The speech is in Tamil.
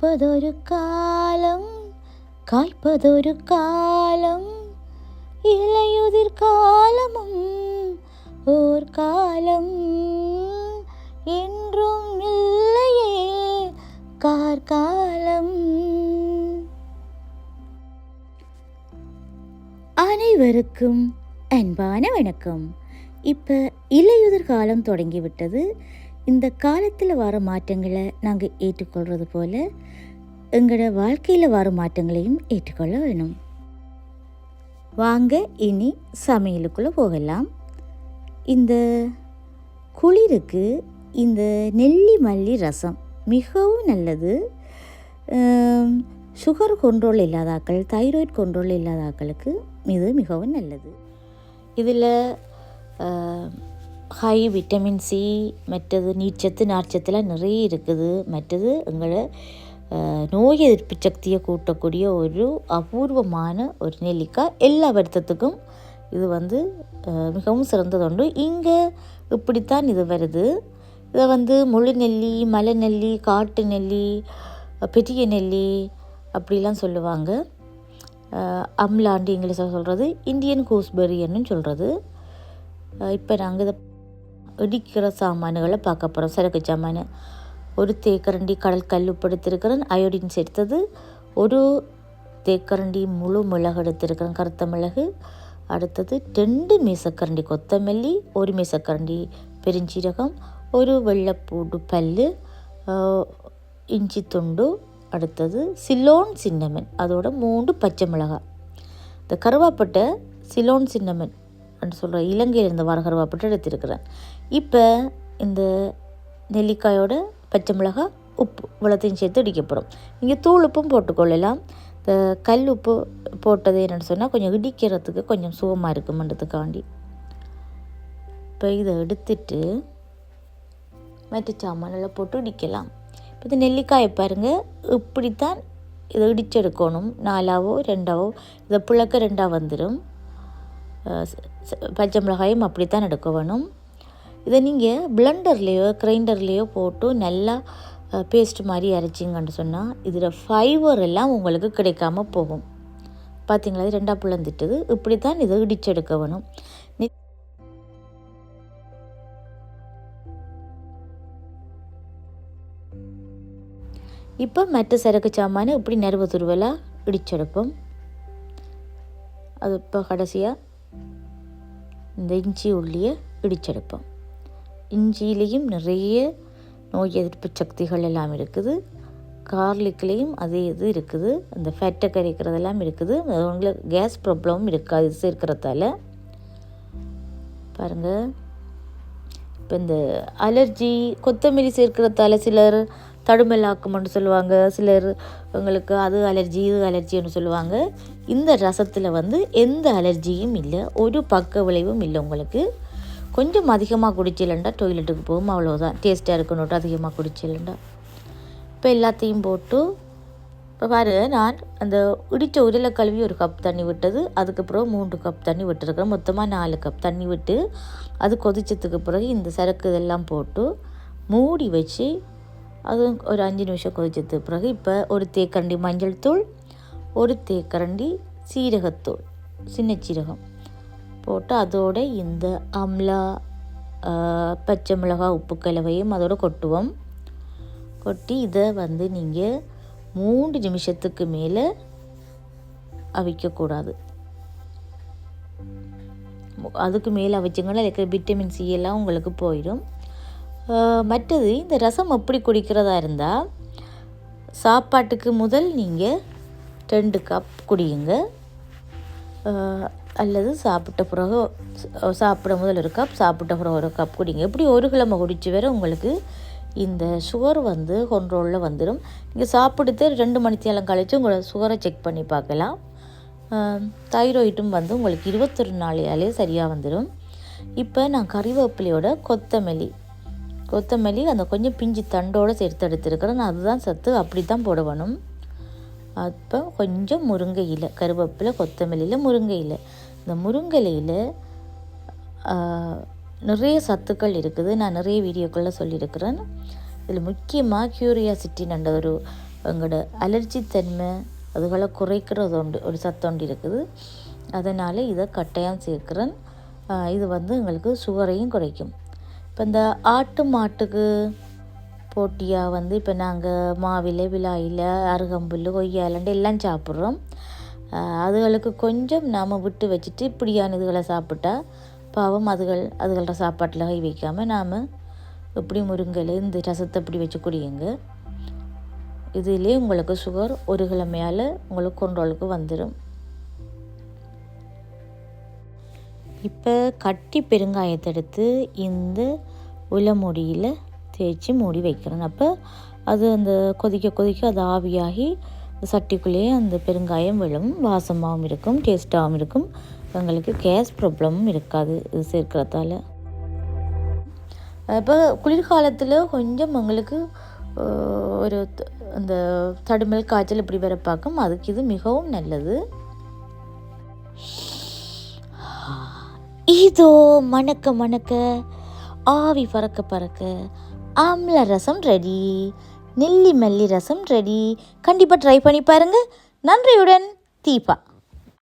பூப்பதொரு காலம் காய்ப்பதொரு காலம். இலையுதிர் காலமும் ஓர் காலம். என்றும் இல்லையே கார்காலம். அனைவருக்கும் அன்பான வணக்கம். இப்போ இலையுதிர் காலம் தொடங்கிவிட்டது. இந்த காலத்தில் வர மாற்றங்களை நாங்கள் ஏற்றுக்கொள்கிறது போல் எங்களோட வாழ்க்கையில் வர மாற்றங்களையும் ஏற்றுக்கொள்ள வேணும். வாங்க இனி சமையலுக்குள்ளே போகலாம். இந்த குளிருக்கு இந்த நெல்லி மல்லி ரசம் மிகவும் நல்லது. சுகர் கண்ட்ரோல் இல்லாதாக்கள் தைராய்ட் கண்ட்ரோல் இல்லாதாக்களுக்கு இது மிகவும் நல்லது. இதில் ஹை விட்டமின் சி மற்றது நீர்ச்சத்து நார்ச்சத்துலாம் நிறைய இருக்குது. மற்றது எங்களை நோய் எதிர்ப்பு சக்தியை கூட்டக்கூடிய ஒரு அபூர்வமான ஒரு நெல்லிக்காய் எல்லா வருத்தத்துக்கும் இது வந்து மிகவும் சிறந்ததுண்டு இங்கே இப்படித்தான் இது வருது. இதை வந்து முழு நெல்லி மலை நெல்லி காட்டு நெல்லி பெரிய நெல்லி அப்படிலாம் சொல்லுவாங்க. அம்லாண்டு இங்கிலீஷில் சொல்கிறது இந்தியன் கூஸ்பெரியன்னு சொல்கிறது இப்போ நாங்கள் இதை இடிக்கிற சாமான்களை பார்க்க போகிறோம் சரக்கு சாமான். ஒரு தேக்கரண்டி கடல் கல் உப்பு எடுத்திருக்கிறேன் அயோடின் சேர்த்தது. ஒரு தேக்கரண்டி முழு மிளகு எடுத்திருக்கிறேன். கருத்த மிளகு. அடுத்தது ரெண்டு மீசக்கரண்டி கொத்தமல்லி ஒரு மீசக்கரண்டி பெருஞ்சீரகம் ஒரு வெள்ளைப்பூடு பல் இஞ்சி துண்டு. அடுத்தது சிலோன் சின்னமன். அதோட மூன்று பச்சை மிளகாய். இந்த கருவாப்பட்டை சிலோன் சின்னமன். அப்படின்னு சொல்கிற இலங்கையிலிருந்து வர கருவாப்பட்டை எடுத்திருக்கிறேன் இப்போ இந்த நெல்லிக்காயோட பச்சை மிளகாய் உப்பு இவ்வளோத்தையும் சேர்த்து இடிக்க போகிறோம் நீங்கள் தூள் உப்பும் போட்டுக்கொள்ளலாம் இந்த கல் உப்பு போட்டது என்னென்னு சொன்னால் கொஞ்சம் இடிக்கிறதுக்கு கொஞ்சம் சுகமாக இருக்குமன்றதுக்காண்டி. இப்போ இதை எடுத்துட்டு மற்ற சாமானில் போட்டு இடிக்கலாம். இப்போ இந்த நெல்லிக்காயை பாருங்கள் இப்படித்தான் இதை இடிச்செடுக்கணும் நாலாவோ ரெண்டாவோ இதை புழக்க ரெண்டாக வந்துடும் பச்சை மிளகாயும் அப்படித்தான் எடுக்க வேணும். இதை நீங்கள் பிளண்டர்லேயோ கிரைண்டர்லேயோ போட்டு நல்லா பேஸ்ட் மாதிரி அரைச்சிங்கன்னு சொன்னால் இதில் ஃபைபர் எல்லாம் உங்களுக்கு கிடைக்காம போகும். பார்த்தீங்களா இது ரெண்டாக பிளந்துட்டுது. இப்படி தான் இதை இடிச்செடுக்க வேணும். இப்போ மற்ற சரக்கு சாமானை இப்படி நெருவ துருவலாக இடிச்செடுப்போம் அது இப்போ கடைசியாக இந்த இஞ்சி உள்ளியை இடிச்செடுப்போம் இஞ்சியிலையும் நிறைய நோய் எதிர்ப்பு சக்திகள் எல்லாம் இருக்குது. கார்லிக்லேயும் அதே இது இருக்குது. அந்த ஃபேட்டை கரைக்கிறதெல்லாம் இருக்குது. உங்களுக்கு கேஸ் ப்ராப்ளமும் இருக்காது சேர்க்கிறதால. பாருங்கள் இப்போ இந்த அலர்ஜி கொத்தமல்லி சேர்க்கிறதால சிலர் தடுமலாக்கும்னு சொல்லுவாங்க. சிலர் உங்களுக்கு அது அலர்ஜி இது அலர்ஜின்னு சொல்லுவாங்க. இந்த ரசத்தில் வந்து எந்த அலர்ஜியும் இல்லை. ஒரு பக்க விளைவும் இல்லை உங்களுக்கு. கொஞ்சம் அதிகமாக குடிச்சிலண்டா டொய்லெட்டுக்கு போகும். அவ்வளோதான் டேஸ்ட்டாக இருக்கணுட்டு அதிகமாக குடிச்சிலண்டா இப்போ எல்லாத்தையும் போட்டு இப்போ பாரு நான் அந்த இடித்த உருளை கழுவி ஒரு கப் தண்ணி விட்டது. அதுக்கப்புறம் மூன்று கப் தண்ணி விட்டுருக்கேன். மொத்தமாக நாலு கப் தண்ணி விட்டு அது கொதிச்சதுக்கு பிறகு இந்த சரக்கு இதெல்லாம் போட்டு மூடி வச்சு அதுவும் ஒரு அஞ்சு நிமிஷம் கொதிச்சதுக்கு பிறகு இப்போ ஒரு தேக்கரண்டி மஞ்சள் தூள் ஒரு தேக்கரண்டி சீரகத்தூள் சின்ன சீரகம் போட்டு அதோட இந்த அம்லா பச்சை மிளகாய் உப்பு கலவையும் அதோட கொட்டுவோம். கொட்டி இதை வந்து நீங்கள் மூன்று நிமிஷத்துக்கு மேலே அவிக்கக்கூடாது. அதுக்கு மேலே அவிச்சிங்கன்னா இருக்கிற விட்டமின் சி எல்லாம் உங்களுக்கு போயிடும். மற்றது இந்த ரசம் எப்படி குடிக்கிறதா இருந்தால் சாப்பாட்டுக்கு முதல் நீங்கள் ரெண்டு கப் குடியுங்க. அல்லது சாப்பிட்ட பிறகு சாப்பிட முதல் ஒரு கப் சாப்பிட்ட பிறகு ஒரு கப் குடிங்க. எப்படி ஒரு கிழமை குடிச்சு வேற உங்களுக்கு இந்த சுகர் வந்து கண்ட்ரோலில் வந்துடும் நீங்கள் சாப்பிடுத்து ரெண்டு மணி நேரம் கழித்து உங்களோட சுகரை செக் பண்ணி பார்க்கலாம். தைராய்டும் வந்து உங்களுக்கு இருபத்தொரு நாளையாலே சரியாக வந்துடும் இப்போ நான் கறிவேப்பிலையோட கொத்தமல்லி கொத்தமல்லி அந்த கொஞ்சம் பிஞ்சு தண்டோடு சேர்த்து எடுத்துருக்கிறேன். அதுதான் சத்து அப்படி தான் போடணும் அப்போ கொஞ்சம் முருங்கை இலை கருவேப்பிலை கொத்தமல்லியில் முருங்கை இலை. இந்த முருங்கை இலையில் நிறைய சத்துக்கள் இருக்குது. நான் நிறைய வீடியோக்களில் சொல்லியிருக்கிறேன். இதில் முக்கியமாக கியூரியாசிட்டின்ற ஒரு எங்களோட அலர்ஜி தன்மை அதுகளை குறைக்கிறது உண்டு ஒரு சத்தொண்டு இருக்குது. அதனால் இதை கட்டாயம் சேர்க்குறேன். இது வந்து எங்களுக்கு சுகரையும் குறைக்கும். இப்போ இந்த ஆட்டு மாட்டுக்கு போட்டியாக வந்து இப்போ நாங்கள் மாவில் விழாயில் அருகம்புல் கொய்யாலண்டு எல்லாம் சாப்பிட்றோம். அதுகளுக்கு கொஞ்சம் நாம் விட்டு வச்சுட்டு இப்படியான இதுகளை சாப்பிட்டா பாவம் அதுகள் அதுகளோட சாப்பாட்டில் கை வைக்காமல் நாம் இப்படி முருங்கல் இந்த ரசத்தை இப்படி வச்சு குடியுங்க. இதிலே உங்களுக்கு சுகர் ஒரு கிழமையால் உங்களுக்கு கொண்டோளுக்கு வந்துடும் இப்போ கட்டி பெருங்காயத்தை எடுத்து இந்த உலமுடியில் தேய்ச்சி மூடி வைக்கிறேன். அப்போ அது அந்த கொதிக்க கொதிக்க அது ஆவியாகி சட்டிக்குள்ளேயே அந்த பெருங்காயம் விழும். வாசமாகவும் இருக்கும் டேஸ்ட்டாகவும் இருக்கும். எங்களுக்கு கேஸ் ப்ராப்ளமும் இருக்காது இது சேர்க்கிறதால. இப்போ குளிர்காலத்தில் கொஞ்சம் எங்களுக்கு ஒரு அந்த தடுமல் காய்ச்சல் இப்படி வர பார்க்கும். அதுக்கு இது மிகவும் நல்லது. இதோ மணக்க மணக்க ஆவி பறக்க பறக்க ஆம்ல ரசம் ரெடி நெல்லி மல்லி ரசம் ரெடி கண்டிப்பாக ட்ரை பண்ணி பாருங்கள் நன்றியுடன் தீபா.